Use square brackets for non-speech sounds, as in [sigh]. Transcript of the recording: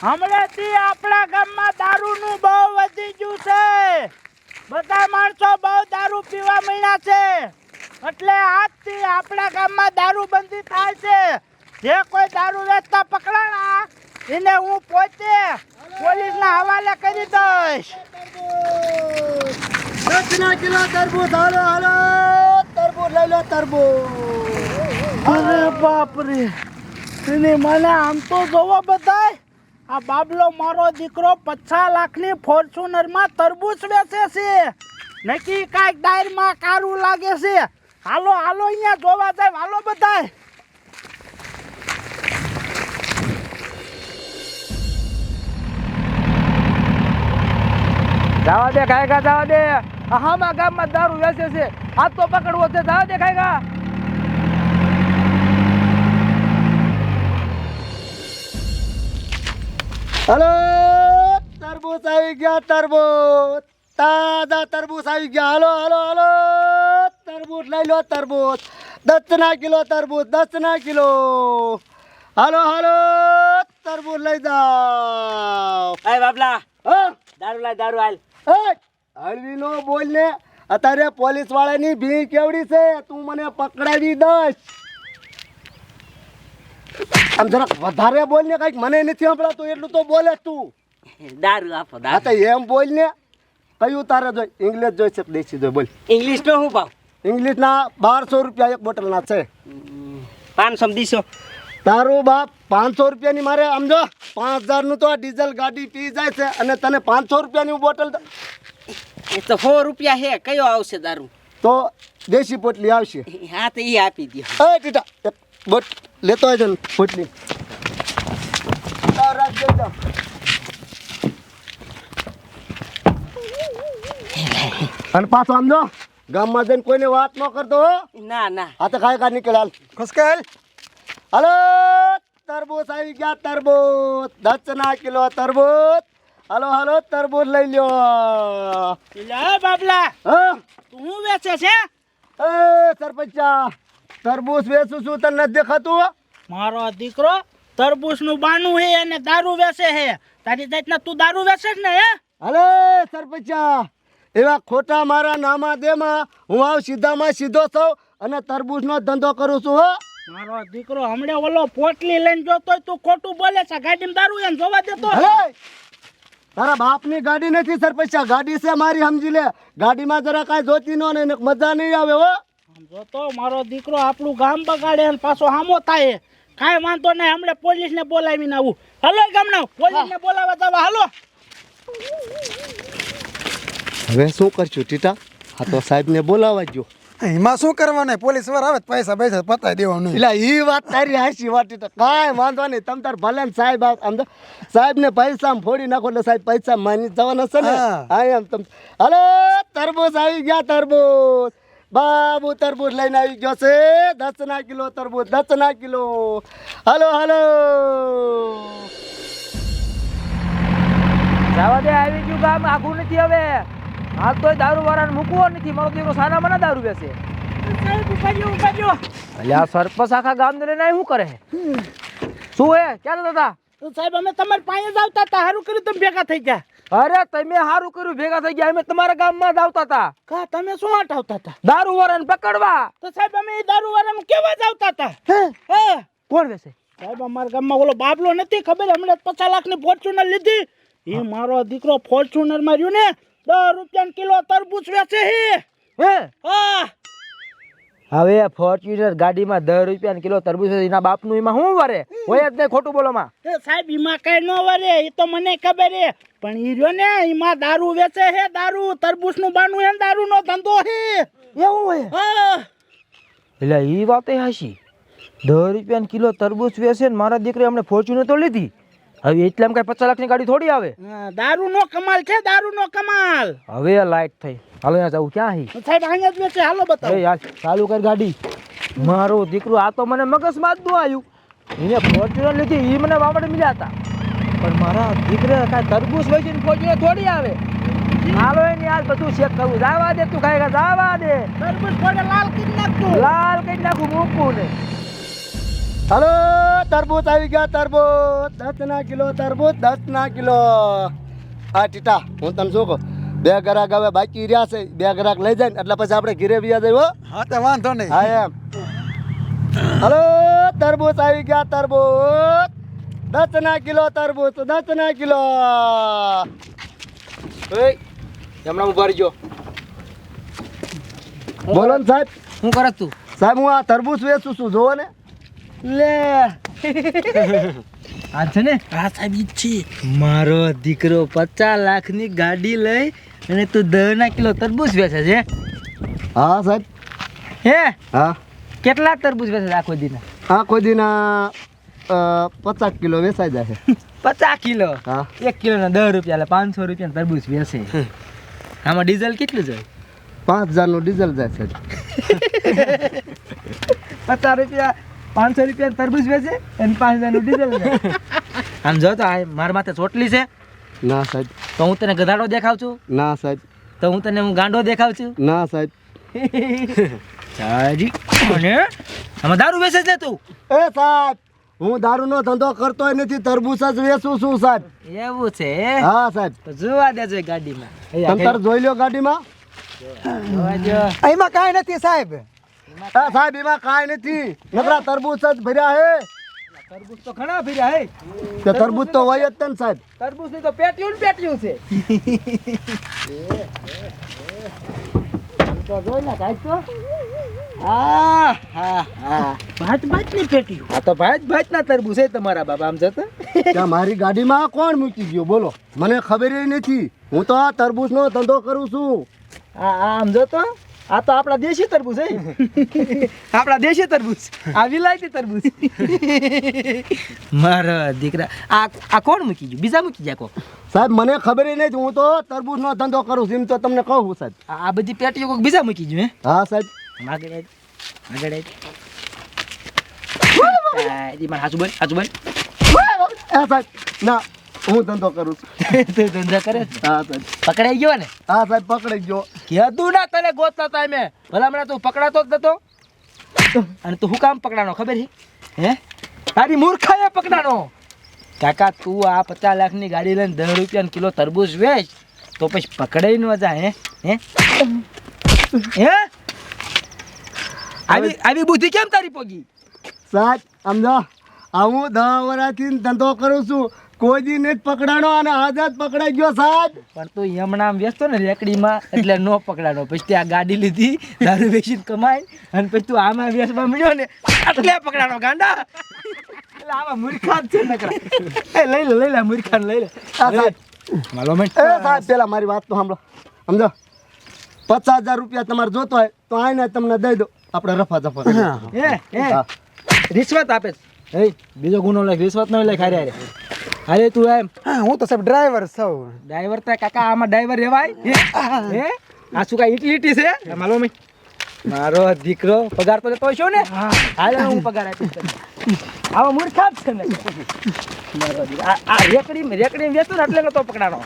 હમણાંથી આપણા ગામમાં દારૂનું બહુ વધી ગયું છે. બધા માણસો બહુ દારૂ પીવા મળ્યા છે. એટલે આજથી આપણા ગામમાં દારૂ બંધી થાય છે. જે કોઈ દારૂ વેચતા પકડાણા, એને હું પોતે પોલીસના હવાલે કરી દઈશ. દસના કિલો તરબૂચ, હાલો હાલો, તરબૂચ લઈ લો, તરબૂચ. અરે બાપ રે એની મને આમ તો જોવો બધાય. આ બાબલો મારો દીકરો પચાસ લાખની ફોર્ચ્યુનરમાં તરબૂચ વેચે છે. નક્કી કાંઈક ડાયરમાં કારું લાગે છે. હાલો હાલો, અહીંયા જોવા જાય. હાલો બધાય. જવા દે ખાયગા જવા દે. આ હામા ગામમાં દારૂ વેચે છે. હાથ તો પકડવો છે. જવા દે ખાયગા હાલો તરબૂચ આવી ગયા તરબૂચ. તાજા તરબૂચ આવી ગયા. હલો હાલો હલો તરબૂચ લઈ લો તરબૂચ. દસના કિલો તરબૂચ દસના કિલો. હાલો હાલો તરબૂચ લઈ જાઓ. અરે બાબલા દારૂ લાય દારૂ હાલ. હળવી નો બોલ ને અત્યારે પોલીસ વાળાની ભીડ કેવડી છે? તું મને પકડાવી દઈશ. આમ જરાક વધારે બોલ ને કંઈક મને નથી સંભળાતું એટલું તો બોલે તું. દારૂ આપો હા તો એમ બોલ ને કયું તારે જોઈ? ઇંગ્લિશ જોઈ છે દેશી જોઈ? બોલ. ઇંગ્લિશ નો શું ભાવ? ઇંગ્લિશના બારસો રૂપિયા એક બોટલના છે. પાંચસો દીસો તારું બાપ પાંચસો રૂપિયાની મારે સમજો પાંચ હજારનું તો આ ડીઝલ ગાડી પી જાય છે અને તને પાંચસો રૂપિયાની બોટલ એ તો સો રૂપિયા હે કયો આવશે દારૂ? તો દેશી પોટલી આવશે. હા તો એ આપી દો એ ટીટા બોટ લેતો આવજો ને ફૂટની. અને પાછો આમ જો ગામમાં જઈને કોઈને વાત ન કરતો ના ના. આ તો ખાઈ કા નીકળ હાલ. ખસકેલ હાલો? તરબૂચ આવી ગયા તરબૂચ. દસ ના કિલો તરબૂચ. હાલો હાલો તરબૂચ લઈ લ્યો. લે બાબલા. હા. તું વેચે છે? સરપંચા. તરબૂચ વેચું છું તને નથી દેખાતું મારો દીકરો તરબૂચનું બાનું હે અને દારૂ વેચે હે તારી જાતના તું દારૂ વેચે ને હે? અરે સરપંચા એવા ખોટા મારા નામા દેમાં હું આવ સીધામાં સીધો થઉં અને તરબૂચનો ધંધો કરું છું હો? મારો દીકરો હમણે ઓલો પોટલી લઈને જોતો તું ખોટું બોલે છે. ગાડીમાં દારૂ એને જોવા દેતો તારા બાપની ગાડી નથી સરપંચા. ગાડી છે મારી સમજી લે. ગાડીમાં જરા કાંઈ જોતી નો ને મજા નહીં આવે હો? આમ જોતો મારો દીકરો આપણું ગામ બગાડે અને પાછો હામો થાય. કાંઈ વાંધો નહીં હમણે પોલીસને બોલાવીને આવું. હલો ગામના પોલીસને બોલાવવા જવા હાલો. હવે શું કરશું ટીટા? હા તો સાહેબને બોલાવા જો એમાં શું કરવાનું? પોલીસ વાર આવે પૈસા પૈસા પતાવી દેવાનું એટલે એ વાત તારી હાસી વાત કાંઈ વાંધો નહીં તમે તાર ભલે ને સાહેબ આમ તો સાહેબને પૈસા ફોડી નાખો એટલે સાહેબ પૈસા માની જવાના છે ને? હા. એમ તમ હલો તરબૂચ આવી ગયા તરબૂચ. બાબુ તરબૂજ લઈને આવી ગયો છે. દસ ના કિલો તરબૂજ દસ ના કિલો. Hello hello. જવા દે આવી ગયું ગામ આખું નથી હવે. હાલ તોય દારૂ વાળાને મૂકવો નથી. મારો દીકરો સારા મને દારૂ બેસે અલ્યા આ સરપંચ આખા ગામ લઈને અહીં શું કરે? શું હે? ક્યારે દાદા? સાહેબ અમે તમારી પાસે જ આવતા હતા. સારું કર્યું તમે ભેગા થઈ ગયા. અરે તમે સારું કર્યું ભેગા થઈ ગયા. અમે તમારા ગામમાં જ આવતા હતા. કા તમે શું હટાવતા હતા? દારૂ વાળાને પકડવા. તો સાહેબ અમે દારૂ વાળાનું કેવા જ આવતા હતા? હે? કોણ બેસે સાહેબ અમારા ગામમાં ઓલો બાબલો નથી ખબર? હમણાં પચાસ લાખની ફોર્ચ્યુનર લીધી. એ મારો દીકરો ફોર્ચ્યુનરમાં રહ્યું ને દસ રૂપિયા કિલો તરબૂચ વેચે હે? હા. હવે ફોર્ચ્યુનર ગાડીમાં દસ રૂપિયા કિલો તરબૂચ એના બાપનું એમાં શું વરે? હોય જ નહીં ખોટું બોલોમાં એ સાહેબ એમાં કઈ ન વરે એ તો મને ખબર હે પણ ઈ રહ્યો ને એમાં દારૂ વેચે હે દારૂ. તરબૂચનું બાનું હે દારૂ નો ધંધો હે એવું હે. એટલે એ વાત એ હાશી દસ રૂપિયા કિલો તરબૂચ વેચે ને મારા દીકરી અમને ફોર્ચ્યુનર તો લીધી. હવે એટલામાં કઈ પચાસ લાખની ગાડી થોડી આવે? દારૂ નો કમાલ છે દારૂ નો કમાલ. હવે લાઈટ થઈ. હાલો અહીંયા જવું ક્યાં હી? સાહેબ અહીંયા જ બેસે. હાલો બતાવો. યાર ચાલુ કર ગાડી. મારો દીકરો આ તો મને મગજમાં દો આવ્યું. એને ફોર્ચ્યુનર લીધી એ મને વાવડે મળ્યા હતા. પણ મારા દીકરે કાંઈ તરબૂચ વેચીને ફોર્ચ્યુનર થોડી આવે. હાલો એની યાર બધું ચેક કરવું જાવા દે તું ખાઈ જાવા દે. તરબૂચ ફોડે લાલ કરી નાખતું લાલ કઈ નાખું મૂકું ને. હલો તરબૂચ આવી ગયા તરબૂચ. દસ ના કિલો તરબૂચ દસ ના કિલો. આ ટીટા હું તમને શું કહું? બે ગ્રાહક હવે બાકી રહ્યા છે બે ગ્રાહક લઈ જાય ને એટલે પછી આપણે ઘીરે બીજા જઈએ હા. તો વાંધો નહીં. હા એમ. હલો તરબૂચ આવી ગયા તરબૂચ. દસ ના કિલો તરબૂચ દસ ના કિલો હમણાં ઊભા રહીજો. બોલો ને સાહેબ. શું કરે તું? સાહેબ હું આ તરબૂચ વેચું છું જોવો ને. લે. [laughs] આ છે ને? આ સાહેબ ઈ છે. મારો દીકરો પચાસ લાખની ગાડી લઈ અને તું દર ના કિલો તરબૂચ વેચે છે હા? સાહેબ. હે? હા. કેટલા તરબૂચ વેચે આખો દીના? આ કોઈ પચાસ કિલો વેચાઈ જશે [laughs] પચાસ કિલો? હા. એક કિલો ના દસ રૂપિયા એટલે પાંચસો રૂપિયા તરબૂચ વેચે. આમાં ડીઝલ કેટલું છે પાંચ હજારનું ડીઝલ જાય છે. [laughs] પચાસ રૂપિયા પાંચસો રૂપિયા તરબૂચ વેચે અને પાંચ હજારનું ડીઝલ [laughs] આમ જો તો આ મારા માથે ચોટલી છે. ના સાહેબ. તો હું તને ગધાડો દેખાવ છું? ના સાહેબ. તો હું તને હું ગાંડો દેખાવ છું? [laughs] ના સાહેબ. [laughs] સારી અને? આમાં દારૂ વેચે છે તું? એ સાહેબ હું દારૂનો ધંધો કરતો નથી તરબૂચ જ વેચું છું સાહેબ. એવું છે? હા સાહેબ. તો જોવા દેજો ગાડીમાં. તમ તાર જોઈ લ્યો ગાડીમાં. એમાં કાંઈ નથી સાહેબ. એ સાહેબ એમાં કાંઈ નથી. નકરા તરબૂચ જ ભર્યા હે. તરબૂચ તો ઘણા ભર્યા હે. તો તરબૂચ તો હોય જ ને સાહેબ. તરબૂચની તો પેટ્યું ને પેટ્યું છે. તો જોઈ ને કાઈ તો. આ હા હા. ભાત ભાતની પેટીયું. આ તો ભાત ભાત ના તરબૂચ છે તમારા બાબા આમ જતો. ત્યાં મારી ગાડીમાં કોણ મૂકી ગયો? બોલો. મને ખબર નથી. હું તો આ તરબૂચનો ધંધો કરું છું. આ આ આમ જોતો? આ તો આપણા દેશી તરબૂચ હે? [laughs] આપણા દેશી તરબૂચ. આ વિલાયતી તરબૂચ. [laughs] મારા દીકરા. આ આ કોણ મૂકી ગયું? બીજા મૂકી ગયા કો સાહેબ મને ખબર નહીં હું તો તરબૂચનો ધંધો કરું છું એમ તો તમને કહું સાહેબ. આ બધી પેટીઓ કોઈક બીજા મૂકી ગયું હે? હા સાહેબ. આગળ. આગળ મારે હાચું બોલ એ સાહેબ. ના હું ધંધો કરું છું. [laughs] ધંધા કરે? હા સાહેબ. પકડાઈ ગયો ને? હા સાહેબ પકડાઈ ગયો. કીધું ના, તને ગોતતા તા મેં ભલા હમણાં તું પકડાતો જ નતો. અને તું હું કામ પકડાનો, ખબર છે? હે? તારી મૂર્ખાએ પકડાનો. કાકા, તું આ પચાસ લાખની ગાડી લઈને દસ રૂપિયાનો કિલો તરબૂચ વેચ, તો પછી પકડાઈ ન જાય, હે? હે? આવી આવી બુદ્ધિ કેમ તારી પોગી? સાચ સમજો હું દસ વર્ષથી ધંધો કરું છું કોઈ દી નથી પકડાનો અને આઝાદ પકડાઈ ગયો સાહેબ. પણ તું હમણાં આમ વ્યસ્તો ને રેકડીમાં એટલે નો પકડાણો. પછી ત્યાં ગાડી લીધી દારૂ વેચીને કમાય અને પછી તું આમાં વ્યસ્તમાં મળ્યો ને એટલે પકડાણો ગાંડા. એટલે આમાં મૂર્ખા જ છે નકરા. એ લઈ લે લઈ લે મૂર્ખા લઈ લે. માલો મેં એ સાહેબ પેલા મારી વાત તો સાંભળો. સમજો? પચાસ હજાર રૂપિયા તમારે જોતો હોય તો આઈને તમને દઈ દો. આપણે રફા દફા એ હે હે. રિશ્વત આપે છે. હે? બીજો ગુનો લખ રિશ્વત નો લખ હારે હારે. અરે તું એમ. હા હું તો સાહેબ ડ્રાઈવર છું. ડ્રાઈવર તો કાકા આમાં ડ્રાઈવર રેવાય? હે? હે? આ શું કાંઈ ઇટલીટી છે? માલો મે. મારો દીકરો પગાર તો લેતો છો ને? હાલે હું પગાર આપીશ આવો મૂર્ખા જ છે ને. મારો આ આ રેકડી રેકડી વેચું ને એટલે નતો પકડાનો